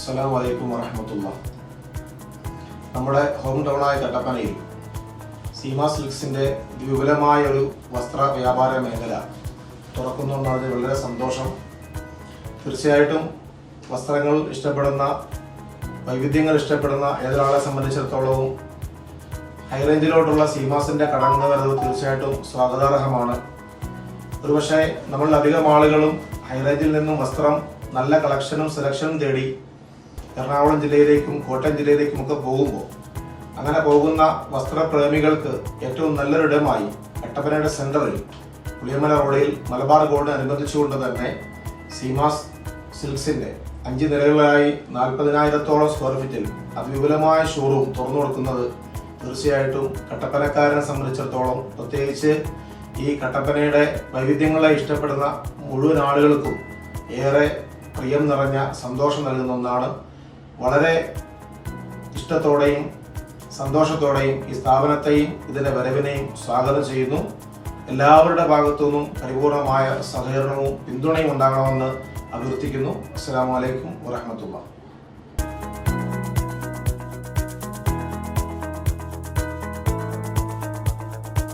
അസ്സലാമു വലൈക്കും വറഹമത്തുള്ള. നമ്മുടെ ഹോം ടൗണായ തട്ടപ്പനയിൽ സീമ സിൽക്സിന്റെ വിപുലമായ ഒരു വസ്ത്ര വ്യാപാര മേഖല തുറക്കുന്നു എന്നതിൽ വളരെ സന്തോഷം. തീർച്ചയായിട്ടും വസ്ത്രങ്ങൾ ഇഷ്ടപ്പെടുന്ന വൈവിധ്യങ്ങൾ ഇഷ്ടപ്പെടുന്ന ഏതൊരാളെ സംബന്ധിച്ചിടത്തോളവും ഹൈറേഞ്ചിലോട്ടുള്ള സീമാസിന്റെ കടന്നു വരവ് തീർച്ചയായിട്ടും സ്വാഗതാർഹമാണ്. ഒരുപക്ഷെ നമ്മളിലധികം ആളുകളും ഹൈറേഞ്ചിൽ നിന്നും വസ്ത്രം നല്ല കളക്ഷനും സെലക്ഷനും തേടി എറണാകുളം ജില്ലയിലേക്കും കോട്ടയം ജില്ലയിലേക്കും ഒക്കെ പോകുമ്പോൾ അങ്ങനെ പോകുന്ന വസ്ത്രപ്രേമികൾക്ക് ഏറ്റവും നല്ലൊരിടമായി എട്ടപ്പനയുടെ സെന്ററിൽ പുളിയമല റോഡിൽ മലബാർ ഗോൾഡ് അനുബന്ധിച്ചുകൊണ്ട് തന്നെ സീമാസ് സിൽക്സിന്റെ അഞ്ച് നിലകളായി നാൽപ്പതിനായിരത്തോളം സ്ക്വയർ ഫീറ്റിൽ അതിവിപുലമായ ഷോറൂം തുറന്നു കൊടുക്കുന്നത് തീർച്ചയായിട്ടും കട്ടപ്പനക്കാരനെ സംബന്ധിച്ചിടത്തോളം പ്രത്യേകിച്ച് ഈ കട്ടപ്പനയുടെ വൈവിധ്യങ്ങളെ ഇഷ്ടപ്പെടുന്ന മുഴുവൻ ആളുകൾക്കും ഏറെ പ്രിയം നിറഞ്ഞ സന്തോഷം നൽകുന്ന ഒന്നാണ് വളരെ ഇഷ്ടത്തോടെയും സന്തോഷത്തോടെയും ഈ സ്ഥാപനത്തെയും ഇതിന്റെ വരവിനെയും സ്വാഗതം ചെയ്യുന്നു. എല്ലാവരുടെ ഭാഗത്തു നിന്നും പരിപൂർണമായ സഹകരണവും പിന്തുണയും ഉണ്ടാകണമെന്ന് അഭ്യർത്ഥിക്കുന്നു. അസ്സാം വലൈക്കും വറഹമത്തുള്ള